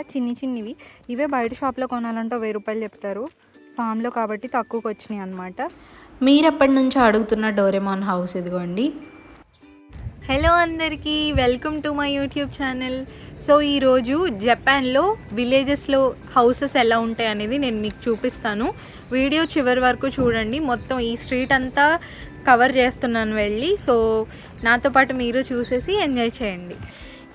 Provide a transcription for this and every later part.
చిన్ని చిన్నివి. ఇవే బయట షాప్లో కొనాలంటే వెయ్యి రూపాయలు చెప్తారు. ఫామ్లో కాబట్టి తక్కువకి వచ్చినాయి అనమాట మీరు ఎప్పటి నుంచో అడుగుతున్న డోరెమాన్ హౌస్ ఇదిగోండి. హలో అందరికీ welcome to my YouTube channel. So ఈరోజు జపాన్లో విలేజెస్లో హౌసెస్ ఎలా ఉంటాయి అనేది నేను మీకు చూపిస్తాను. వీడియో చివరి వరకు చూడండి. మొత్తం ఈ స్ట్రీట్ అంతా కవర్ చేస్తున్నాను వెళ్ళి. సో నాతో పాటు మీరు చూసేసి ఎంజాయ్ చేయండి.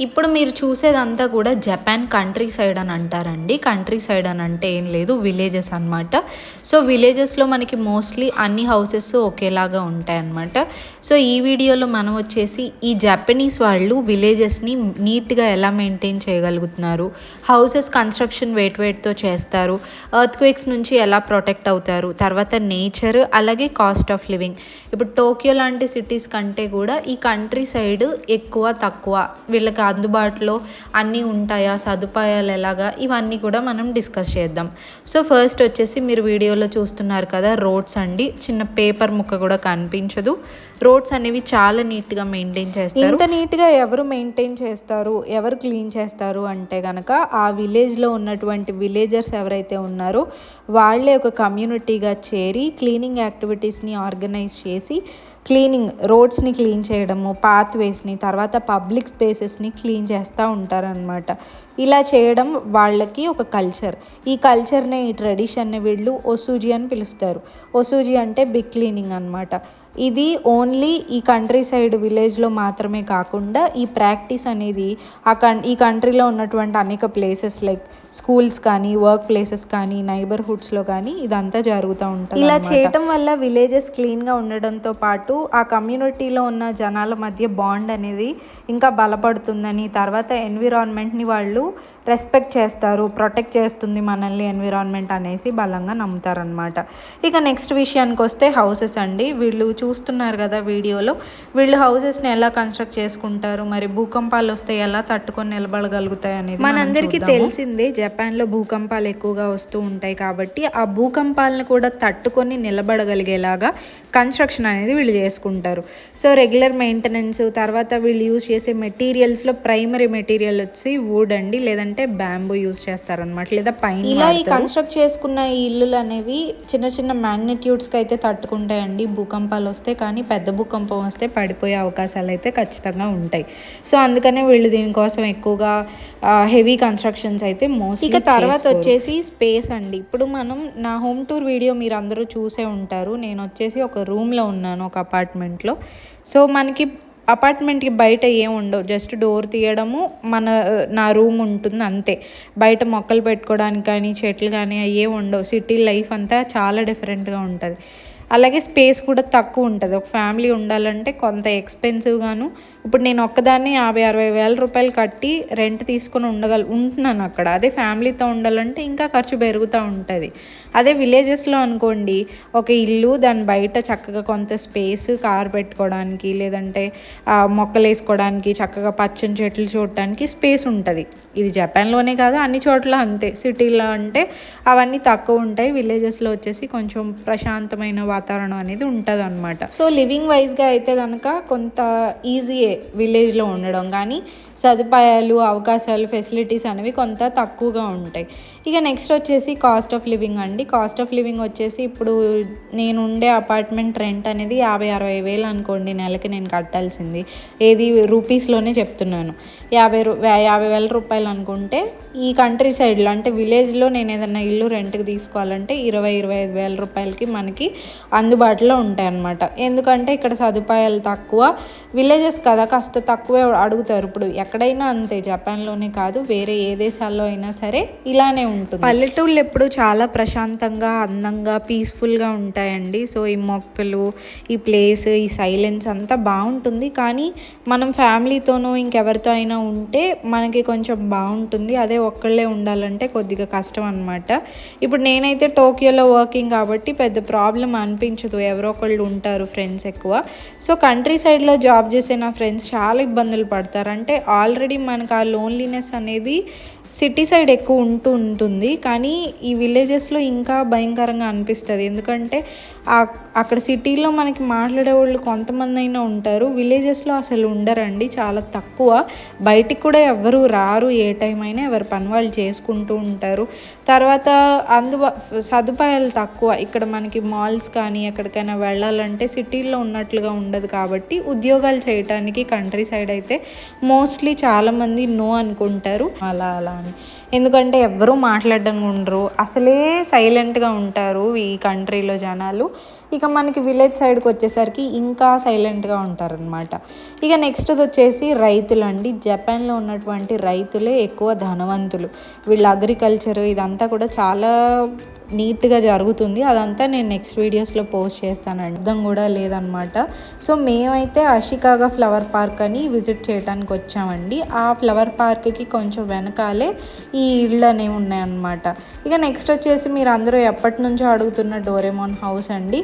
ఇప్పుడు మీరు చూసేదంతా కూడా జపాన్ కంట్రీ సైడ్ అని అంటారండి. కంట్రీ సైడ్ అని అంటే ఏం లేదు విలేజెస్ అన్నమాట. సో విలేజెస్లో మనకి మోస్ట్లీ అన్ని హౌసెస్ ఒకేలాగా ఉంటాయన్నమాట. సో ఈ వీడియోలో మనం వచ్చేసి ఈ జపనీస్ వాళ్ళు విలేజెస్ని నీట్గా ఎలా మెయింటైన్ చేయగలుగుతున్నారు? హౌసెస్ కన్స్ట్రక్షన్ వెయిట్ వెయిట్తో చేస్తారు. ఎర్త్ క్వేక్స్ నుంచి ఎలా ప్రొటెక్ట్ అవుతారు? తర్వాత నేచర్ అలాగే కాస్ట్ ఆఫ్ లివింగ్. ఇప్పుడు టోక్యో లాంటి సిటీస్ కంటే కూడా ఈ కంట్రీ సైడ్ ఎక్కువ తక్కువ వీళ్ళకి అందుబాటులో అన్నీ ఉంటాయా సదుపాయాలు ఎలాగా? ఇవన్నీ కూడా మనం డిస్కస్ చేద్దాం. సో ఫస్ట్ వచ్చేసి మీరు వీడియోలో చూస్తున్నారు కదా రోడ్స్ అండి. చిన్న పేపర్ ముక్క కూడా కనిపించదు. రోడ్స్ అనేవి చాలా నీట్గా మెయింటైన్ చేస్తారు. ఇంత నీట్గా ఎవరు మెయింటైన్ చేస్తారు? ఎవరు క్లీన్ చేస్తారు అంటే కనుక ఆ విలేజ్లో ఉన్నటువంటి విలేజర్స్ ఎవరైతే ఉన్నారో వాళ్ళే ఒక కమ్యూనిటీగా చేరి క్లీనింగ్ యాక్టివిటీస్ని ఆర్గనైజ్ చేసి క్లీనింగ్ రోడ్స్ని క్లీన్ చేయడము పాత్వేస్ని తర్వాత పబ్లిక్ స్పేసెస్ని క్లీన్ చేస్తూ ఉంటారనమాట ఇలా చేయడం వాళ్ళకి ఒక కల్చర్. ఈ కల్చర్ని ఈ ట్రెడిషన్ని వీళ్ళు ఒసూజీ అని పిలుస్తారు. ఒసూజీ అంటే బిగ్ క్లీనింగ్ అనమాట ఇది ఓన్లీ ఈ కంట్రీ సైడ్ విలేజ్లో మాత్రమే కాకుండా ఈ ప్రాక్టీస్ అనేది ఆ కన్ ఈ కంట్రీలో ఉన్నటువంటి అనేక ప్లేసెస్ లైక్ స్కూల్స్ కానీ వర్క్ ప్లేసెస్ కానీ నైబర్హుడ్స్లో కానీ ఇదంతా జరుగుతూ ఉంటుంది ఇలా చేయటం వల్ల విలేజెస్ క్లీన్గా ఉండడంతో పాటు ఆ కమ్యూనిటీలో ఉన్న జనాల మధ్య బాండ్ అనేది ఇంకా బలపడుతుందని తర్వాత ఎన్విరాన్మెంట్ని వాళ్ళు రెస్పెక్ట్ చేస్తారు ప్రొటెక్ట్ చేస్తుంది మనల్ని ఎన్విరాన్మెంట్ అనేసి బలంగా నమ్ముతారనమాట ఇక నెక్స్ట్ విషయానికి వస్తే హౌసెస్ అండి. వీళ్ళు చూస్తున్నారు కదా వీడియోలో. వీళ్ళు హౌసెస్ని ఎలా కన్స్ట్రక్ట్ చేసుకుంటారు? మరి భూకంపాలు వస్తే ఎలా తట్టుకొని నిలబడగలుగుతాయి అనేది మనందరికీ తెలిసిందే జపాన్లో భూకంపాలు ఎక్కువగా వస్తూ ఉంటాయి కాబట్టి ఆ భూకంపాలను కూడా తట్టుకొని నిలబడగలిగేలాగా కన్స్ట్రక్షన్ అనేది వీళ్ళు చేసుకుంటారు. సో రెగ్యులర్ మెయింటెనెన్స్ తర్వాత వీళ్ళు యూజ్ చేసే మెటీరియల్స్లో ప్రైమరీ మెటీరియల్ వచ్చి వుడ్ అండి లేదంటే బ్యాంబూ యూజ్ చేస్తారనమాట లేదా పైన ఇలా ఈ కన్స్ట్రక్ట్ చేసుకున్న ఈ ఇల్లులు అనేవి చిన్న చిన్న మ్యాగ్నిట్యూడ్స్కి అయితే తట్టుకుంటాయండి భూకంపాలు వస్తే కానీ పెద్ద భూకంపం వస్తే పడిపోయే అవకాశాలు అయితే ఖచ్చితంగా ఉంటాయి. సో అందుకనే వీళ్ళు దీనికోసం ఎక్కువగా హెవీ కన్స్ట్రక్షన్స్ అయితే మోస్ట్ ఇక తర్వాత వచ్చేసి స్పేస్ అండి. ఇప్పుడు మనం నా హోమ్ టూర్ వీడియో మీరు అందరూ చూసే ఉంటారు. నేను వచ్చేసి ఒక రూమ్లో ఉన్నాను ఒక అపార్ట్మెంట్లో సో మనకి అపార్ట్మెంట్కి బయట ఏం ఉండవు. జస్ట్ డోర్ తీయడము మన నా రూమ్ ఉంటుంది అంతే. బయట మొక్కలు పెట్టుకోవడానికి కానీ చెట్లు కానీ అవి ఉండవు. సిటీ లైఫ్ అంతా చాలా డిఫరెంట్గా ఉంటుంది. అలాగే స్పేస్ కూడా తక్కువ ఉంటుంది. ఒక ఫ్యామిలీ ఉండాలంటే కొంత ఎక్స్పెన్సివ్గాను ఇప్పుడు నేను ఒక్కదాన్ని యాభై అరవై వేల రూపాయలు కట్టి రెంట్ తీసుకొని ఉండగల ఉంటున్నాను అక్కడ. అదే ఫ్యామిలీతో ఉండాలంటే ఇంకా ఖర్చు పెరుగుతూ ఉంటుంది. అదే విలేజెస్లో అనుకోండి ఒక ఇల్లు దాని బయట చక్కగా కొంత స్పేస్ కార్ పెట్టుకోవడానికి లేదంటే మొక్కలు వేసుకోవడానికి చక్కగా పచ్చని చెట్లు చూడటానికి స్పేస్ ఉంటుంది. ఇది జపాన్లోనే కాదు అన్ని చోట్ల అంతే. సిటీలో అంటే అవన్నీ తక్కువ ఉంటాయి. విలేజెస్లో వచ్చేసి కొంచెం ప్రశాంతమైన వాతావరణం వాతావరణం అనేది ఉంటుంది అనమాట సో లివింగ్ వైజ్గా అయితే కనుక కొంత ఈజీయే విలేజ్లో ఉండడం కానీ సదుపాయాలు అవకాశాలు ఫెసిలిటీస్ అనేవి కొంత తక్కువగా ఉంటాయి. ఇక నెక్స్ట్ వచ్చేసి కాస్ట్ ఆఫ్ లివింగ్ అండి. కాస్ట్ ఆఫ్ లివింగ్ వచ్చేసి ఇప్పుడు నేను ఉండే అపార్ట్మెంట్ రెంట్ అనేది యాభై అరవై వేలు అనుకోండి నెలకి నేను కట్టాల్సింది. ఏది రూపీస్లోనే చెప్తున్నాను. యాభై రూ యాభై వేల రూపాయలు అనుకుంటే ఈ కంట్రీ సైడ్లో అంటే విలేజ్లో నేను ఏదైనా ఇల్లు రెంట్కి తీసుకోవాలంటే ఇరవై ఇరవై ఐదు వేల రూపాయలకి మనకి అందుబాటులో ఉంటాయి అన్నమాట. ఎందుకంటే ఇక్కడ సదుపాయాలు తక్కువ. విలేజెస్ కదా కాస్త తక్కువే అడుగుతారు. ఇప్పుడు ఎక్కడైనా అంతే జపాన్లోనే కాదు వేరే ఏ దేశాల్లో అయినా సరే ఇలానే ఉంటుంది. పల్లెటూళ్ళు ఎప్పుడు చాలా ప్రశాంతంగా అందంగా పీస్ఫుల్గా ఉంటాయండి. సో ఈ మొక్కలు ఈ ప్లేస్ ఈ సైలెన్స్ అంతా బాగుంటుంది. కానీ మనం ఫ్యామిలీతోనో ఇంకెవరితో అయినా ఉంటే మనకి కొంచెం బాగుంటుంది. అదే ఒక్కళ్ళే ఉండాలంటే కొద్దిగా కష్టం అనమాట ఇప్పుడు నేనైతే టోక్యోలో వర్కింగ్ కాబట్టి పెద్ద ప్రాబ్లం అనిపించదు ఎవరో ఒకళ్ళు ఉంటారు ఫ్రెండ్స్ ఎక్కువ. సో కంట్రీ సైడ్లో జాబ్ చేసే నా ఫ్రెండ్స్ చాలా ఇబ్బందులు పడతారు. అంటే ఆల్రెడీ మనకు ఆ లోన్లీనెస్ అనేది సిటీ సైడ్ ఎక్కువ ఉంటూ ఉంటుంది కానీ ఈ విలేజెస్లో ఇంకా భయంకరంగా అనిపిస్తుంది. ఎందుకంటే అక్కడ సిటీలో మనకి మాట్లాడే వాళ్ళు కొంతమంది అయినా ఉంటారు. విలేజెస్లో అసలు ఉండరండి చాలా తక్కువ. బయటికి కూడా ఎవరు రారు ఏ టైం అయినా ఎవరి పని వాళ్ళు చేసుకుంటూ ఉంటారు. తర్వాత అందుబా సదుపాయాలు తక్కువ. ఇక్కడ మనకి మాల్స్ కానీ ఎక్కడికైనా వెళ్ళాలంటే సిటీల్లో ఉన్నట్లుగా ఉండదు కాబట్టి ఉద్యోగాలు చేయటానికి కంట్రీ సైడ్ అయితే మోస్ట్లీ చాలామంది నో అనుకుంటారు. అలా అలా అని. ఎందుకంటే ఎవ్వరూ మాట్లాడడం ఉండరు. అసలే సైలెంట్గా ఉంటారు ఈ కంట్రీలో జనాలు. ఇక మనకి విలేజ్ సైడ్కి వచ్చేసరికి ఇంకా సైలెంట్గా ఉంటారనమాట ఇక నెక్స్ట్ వచ్చేసి రైతులు అండి. జపాన్లో ఉన్నటువంటి రైతులే ఎక్కువ ధనవంతులు. వీళ్ళ అగ్రికల్చర్ ఇదంతా కూడా చాలా నీట్గా జరుగుతుంది. అదంతా నేను నెక్స్ట్ వీడియోస్లో పోస్ట్ చేస్తాను. అర్థం కూడా లేదనమాట. సో మేమైతే అషికాగా ఫ్లవర్ పార్క్ అని విజిట్ చేయడానికి వచ్చామండి. ఆ ఫ్లవర్ పార్క్కి కొంచెం వెనకాలే ఈ ఇళ్ళు అనేవి ఉన్నాయన్నమాట. ఇక నెక్స్ట్ వచ్చేసి మీరు అందరూ ఎప్పటి నుంచో అడుగుతున్న డోరేమోన్ హౌస్ అండి.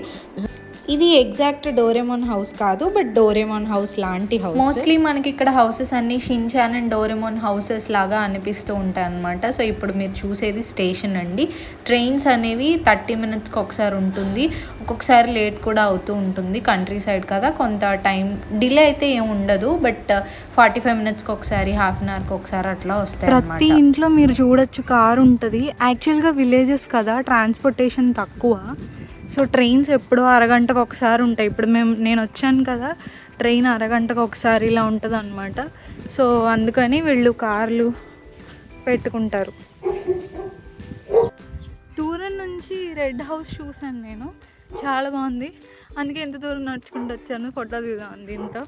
ఇది ఎగ్జాక్ట్ డోరేమోన్ హౌస్ కాదు బట్ డోరేమోన్ హౌస్ లాంటి హౌస్ మోస్ట్లీ మనకి ఇక్కడ హౌసెస్ అన్ని షిన్చాన్ అండ్ డోరెమోన్ హౌసెస్ లాగా అనిపిస్తూ ఉంటాయి అనమాట సో ఇప్పుడు మీరు చూసేది స్టేషన్ అండి. ట్రైన్స్ అనేవి థర్టీ మినిట్స్కి ఒకసారి ఉంటుంది. ఒక్కొక్కసారి లేట్ కూడా అవుతూ ఉంటుంది కంట్రీ సైడ్ కదా. కొంత టైం డిలే అయితే ఏం ఉండదు బట్ ఫార్టీ ఫైవ్ మినిట్స్కి ఒకసారి హాఫ్ అన్ అవర్కి ఒకసారి అట్లా వస్తాయి ప్రతి ఇంట్లో మీరు చూడొచ్చు కారు ఉంటుంది. యాక్చువల్గా విలేజెస్ కదా ట్రాన్స్పోర్టేషన్ తక్కువ. సో ట్రైన్స్ ఎప్పుడో అరగంటకు ఒకసారి ఉంటాయి. ఇప్పుడు మేము నేను వచ్చాను కదా ట్రైన్ అరగంటకు ఒకసారి ఇలా ఉంటుంది అనమాట సో అందుకని వీళ్ళు కార్లు పెట్టుకుంటారు. దూరం నుంచి రెడ్ హౌస్ చూసాను నేను. చాలా బాగుంది. అందుకే ఎంత దూరం నడుచుకుంటూ వచ్చాను. ఫోటో దిగుదాం దీంతో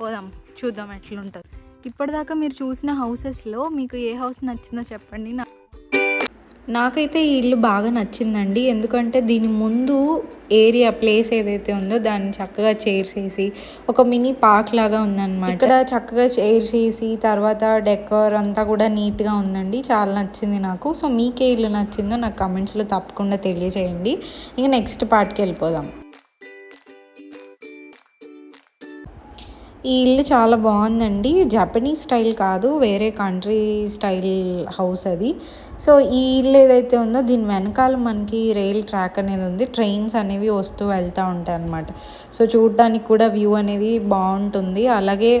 పోదాం. చూద్దాం ఎట్లుంటుంది. ఇప్పటిదాకా మీరు చూసిన హౌసెస్లో మీకు ఏ హౌస్ నచ్చిందో చెప్పండి. నా నాకైతే ఈ ఇల్లు బాగా నచ్చిందండి. ఎందుకంటే దీని ముందు ఏరియా ప్లేస్ ఏదైతే ఉందో దాన్ని చక్కగా చైర్స్ వేసి ఒక మినీ పార్క్ లాగా ఉందన్నమాట. ఇక్కడ చక్కగా చైర్స్ వేసి తర్వాత డెకోర్ అంతా కూడా నీట్గా ఉందండి. చాలా నచ్చింది నాకు. సో మీకే ఇల్లు నచ్చిందో నాకు కమెంట్స్లో తప్పకుండా తెలియజేయండి ఇక నెక్స్ట్ పార్ట్కి వెళ్ళిపోదాం. ఈ ఇల్లు చాలా బాగుందండి. జపనీస్ స్టైల్ కాదు వేరే కంట్రీ స్టైల్ హౌస్ అది. సో ఈ ఇల్లు ఏదైతే ఉందో దీని వెనకాల మనకి రైల్ ట్రాక్ అనేది ఉంది. ట్రైన్స్ అనేవి వస్తూ వెళ్తూ ఉంటాయి అన్నమాట. సో చూడడానికి కూడా వ్యూ అనేది బాగుంటుంది. అలాగే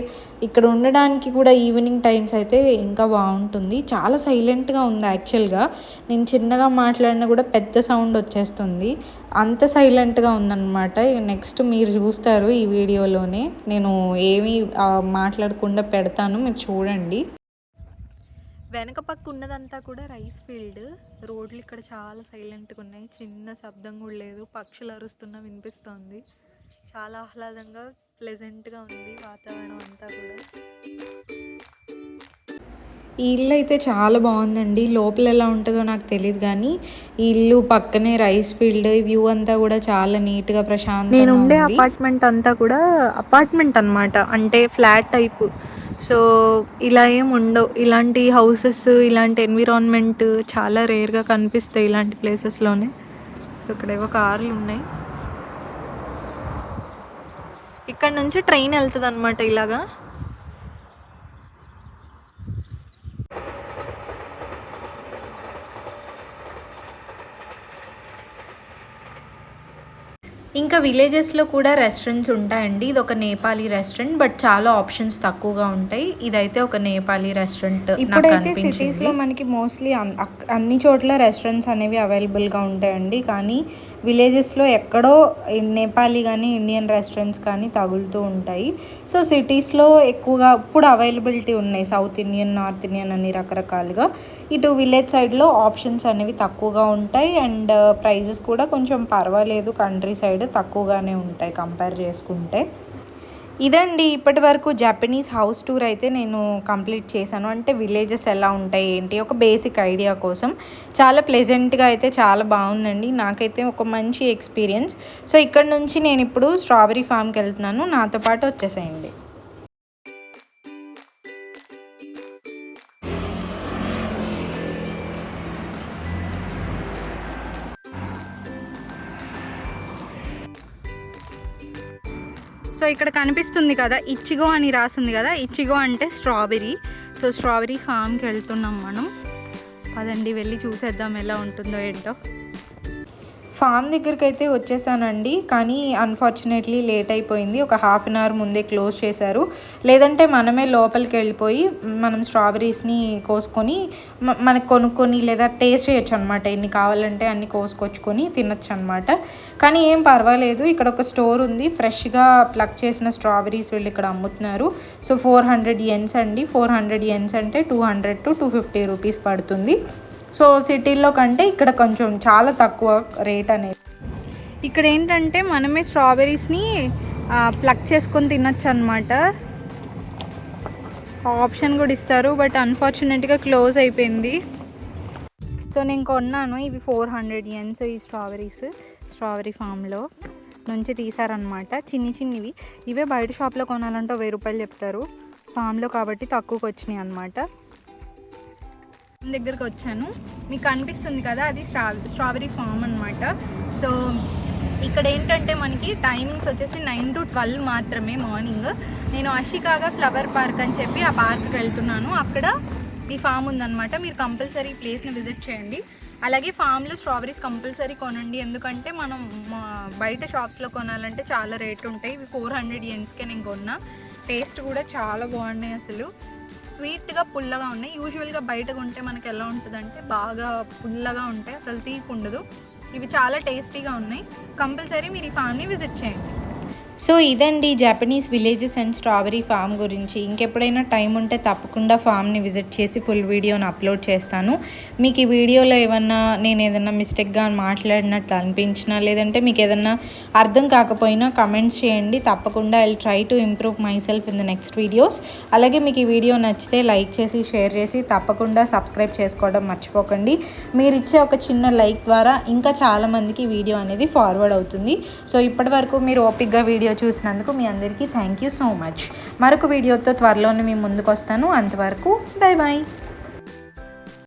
ఇక్కడ ఉండడానికి కూడా ఈవినింగ్ టైమ్స్ అయితే ఇంకా బాగుంటుంది. చాలా సైలెంట్గా ఉంది యాక్చువల్గా నేను చిన్నగా మాట్లాడినా కూడా పెద్ద సౌండ్ వచ్చేస్తుంది. అంత సైలెంట్గా ఉందన్నమాట. నెక్స్ట్ మీరు చూస్తారు ఈ వీడియోలోనే నేను ఏమీ మాట్లాడకుండా పెడతాను. మీరు చూడండి. వెనక పక్క ఉన్నదంతా కూడా రైస్ ఫీల్డ్. రోడ్లు ఇక్కడ చాలా సైలెంట్గా ఉన్నాయి. చిన్న శబ్దం కూడా లేదు. పక్షులు అరుస్తున్నా వినిపిస్తోంది. చాలా ఆహ్లాదంగా ప్లెజెంట్గా ఉంది వాతావరణం అంతా కూడా. ఈ ఇల్లు అయితే చాలా బాగుందండి. లోపల ఎలా ఉంటుందో నాకు తెలియదు కానీ ఈ ఇల్లు పక్కనే రైస్ ఫీల్డ్ వ్యూ అంతా కూడా చాలా నీట్గా ప్రశాంతంగా నేను ఉండే. అపార్ట్మెంట్ అంతా కూడా అపార్ట్మెంట్ అన్నమాట. అంటే ఫ్లాట్ టైప్ సో ఇలా ఏం ఉండవు. ఇలాంటి హౌసెస్ ఇలాంటి ఎన్విరాన్మెంట్ చాలా రేర్గా కనిపిస్తాయి ఇలాంటి ప్లేసెస్లోనే. సో ఇక్కడేవో కార్లు ఉన్నాయి. ఇక్కడ నుంచి ట్రైన్ వెళ్తుంది అనమాట ఇలాగా. ఇంకా విలేజెస్లో కూడా రెస్టారెంట్స్ ఉంటాయండి. ఇది ఒక నేపాలీ రెస్టారెంట్ బట్ చాలా ఆప్షన్స్ తక్కువగా ఉంటాయి. ఇదైతే ఒక నేపాలీ రెస్టారెంట్ ఇప్పుడైతే సిటీస్లో మనకి మోస్ట్లీ అన్ని చోట్ల రెస్టారెంట్స్ అనేవి అవైలబుల్గా ఉంటాయండి. కానీ విలేజెస్లో ఎక్కడో నేపాలీ కానీ ఇండియన్ రెస్టారెంట్స్ కానీ తగులుతూ ఉంటాయి. సో సిటీస్లో ఎక్కువగా ఇప్పుడు అవైలబిలిటీ ఉన్నాయి. సౌత్ ఇండియన్ నార్త్ ఇండియన్ అని రకరకాలుగా. ఇటు విలేజ్ సైడ్లో ఆప్షన్స్ అనేవి తక్కువగా ఉంటాయి. అండ్ ప్రైజెస్ కూడా కొంచెం పర్వాలేదు. కంట్రీ సైడ్ తక్కువగానే ఉంటాయి కంపేర్ చేసుకుంటే. ఇదండి ఇప్పటి వరకు జపనీస్ హౌస్ టూర్ అయితే నేను కంప్లీట్ చేశాను. అంటే విలేజెస్ ఎలా ఉంటాయి ఏంటి? ఒక బేసిక్ ఐడియా కోసం చాలా ప్లెజెంట్గా అయితే చాలా బాగుందండి. నాకైతే ఒక మంచి ఎక్స్పీరియన్స్ సో ఇక్కడ నుంచి నేను ఇప్పుడు స్ట్రాబెరీ ఫామ్కి వెళ్తున్నాను. నాతో పాటు వచ్చేసేయండి. ఇక్కడ కనిపిస్తుంది కదా ఇచ్చిగో అని రాసింది కదా ఇచ్చిగో అంటే స్ట్రాబెరీ సో స్ట్రాబెరీ ఫామ్కి వెళ్తున్నాం మనం. పదండి వెళ్ళి చూసేద్దాం ఎలా ఉంటుందో ఏంటో. ఫామ్ దగ్గరికి అయితే వచ్చేసానండి. కానీ అన్ఫార్చునేట్లీ లేట్ అయిపోయింది. ఒక హాఫ్ అన్ అవర్ ముందే క్లోజ్ చేశారు. లేదంటే మనమే లోపలికి వెళ్ళిపోయి మనం స్ట్రాబెరీస్ని కోసుకొని మనకు కొనుక్కొని లేదా టేస్ట్ చేయొచ్చు అనమాట ఎన్ని కావాలంటే అన్ని కోసుకొచ్చుకొని తినొచ్చు అనమాట కానీ ఏం పర్వాలేదు. ఇక్కడ ఒక స్టోర్ ఉంది. ఫ్రెష్గా ప్లక్ చేసిన స్ట్రాబెరీస్ వీళ్ళు ఇక్కడ అమ్ముతున్నారు. సో ఫోర్ హండ్రెడ్ ఎన్స్ అండి. ఫోర్ హండ్రెడ్ ఎన్స్ అంటే two hundred to two fifty rupees పడుతుంది. సో సిటీల్లో కంటే ఇక్కడ కొంచెం చాలా తక్కువ రేట్ అనేది. ఇక్కడ ఏంటంటే మనమే స్ట్రాబెరీస్ని ప్లక్ చేసుకొని తినొచ్చు అనమాట ఆప్షన్ కూడా ఇస్తారు బట్ అన్ఫార్చునేట్గా క్లోజ్ అయిపోయింది. సో నేను కొన్నాను ఇవి ఫోర్ హండ్రెడ్ ఎన్స్ ఈ స్ట్రాబెరీస్ స్ట్రాబెరీ ఫామ్లో నుంచి తీసారనమాట చిన్ని చిన్నివి. ఇవే బయట షాప్లో కొనాలంటే వెయ్యి రూపాయలు చెప్తారు. ఫామ్లో కాబట్టి తక్కువకి వచ్చినాయి అనమాట దగ్గరికి వచ్చాను మీకు కనిపిస్తుంది కదా అది స్ట్రా స్ట్రాబెరీ ఫామ్ అనమాట సో ఇక్కడ ఏంటంటే మనకి టైమింగ్స్ వచ్చేసి నైన్ టు ట్వెల్వ్ మాత్రమే మార్నింగ్. నేను అషికాగా ఫ్లవర్ పార్క్ అని చెప్పి ఆ పార్క్కి వెళ్తున్నాను. అక్కడ ఈ ఫామ్ ఉందన్నమాట. మీరు కంపల్సరీ ప్లేస్ని విజిట్ చేయండి. అలాగే ఫామ్లో స్ట్రాబెరీస్ కంపల్సరీ కొనండి. ఎందుకంటే మనం మా బయట షాప్స్లో కొనాలంటే చాలా రేట్ ఉంటాయి. ఇవి ఫోర్ హండ్రెడ్ ఎన్స్కే నేను కొన్నా. టేస్ట్ కూడా చాలా బాగున్నాయి అసలు. స్వీట్గా పుల్లగా ఉన్నాయి. యూజువల్గా బయట కొంటే మనకి ఎలా ఉంటుందంటే బాగా పుల్లగా ఉంటాయి. అసలు తీపి ఉండదు. ఇవి చాలా టేస్టీగా ఉన్నాయి. కంపల్సరీ మీరు ఈ ఫామ్ని విజిట్ చేయండి. సో ఇదండి Japanese villages and strawberry farm గురించి. ఇంకెప్పుడైనా టైం ఉంటే తప్పకుండా ఫామ్ని విజిట్ చేసి ఫుల్ వీడియోని అప్లోడ్ చేస్తాను. మీకు ఈ వీడియోలో ఏమన్నా నేను ఏదన్నా మిస్టేక్గా మాట్లాడినట్లు అనిపించినా లేదంటే మీకు ఏదన్నా అర్థం కాకపోయినా కమెంట్స్ చేయండి. తప్పకుండా I try to improve myself in the next videos అలాగే మీకు ఈ వీడియో నచ్చితే లైక్ చేసి షేర్ చేసి తప్పకుండా సబ్స్క్రైబ్ చేసుకోవడం మర్చిపోకండి. మీరు ఇచ్చే ఒక చిన్న లైక్ ద్వారా ఇంకా చాలామందికి వీడియో అనేది ఫార్వర్డ్ అవుతుంది. సో ఇప్పటి వరకు మీరు ఓపిక్గా వీడియో చూసినందుకు మీ అందరికీ థ్యాంక్ యూ సో మచ్. మరొక వీడియోతో త్వరలోనే మీ ముందుకు వస్తాను అంతవరకు బై బాయ్